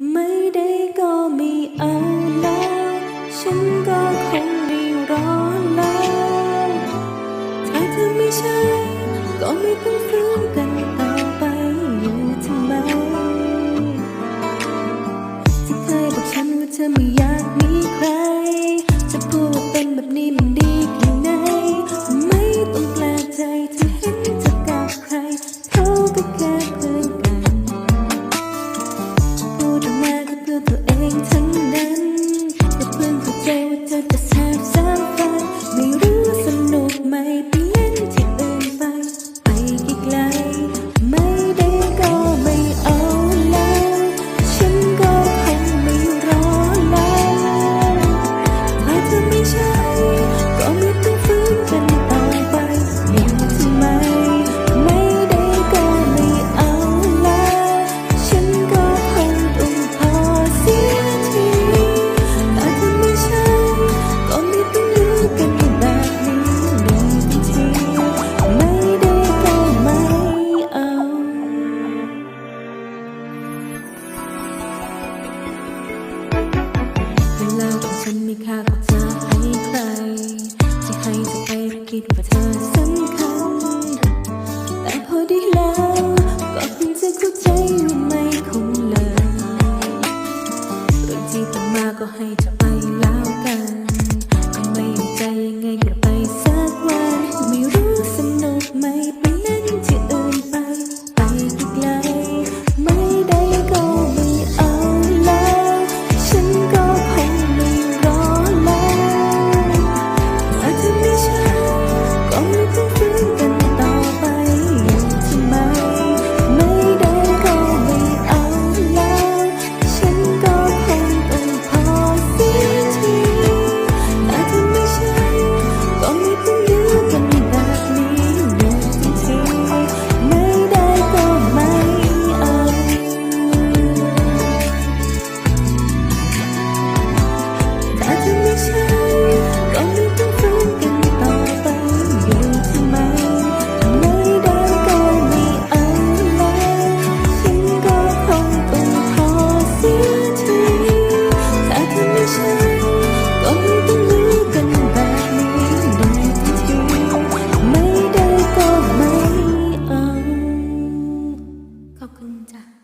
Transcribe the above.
ไม่ได้ก็ไม่เอาแล้ว ฉันก็คงไม่รอแล้วถ้าเธอไม่ใช่ ก็ไม่ต้องฟื้กันต่อไปอยู่ทำไมที่เคยบอกฉันว่าเธอไม่อยากมีำคัญ แต่พอได้แล้วก็เพิ่งจะเข้าใจ 更加。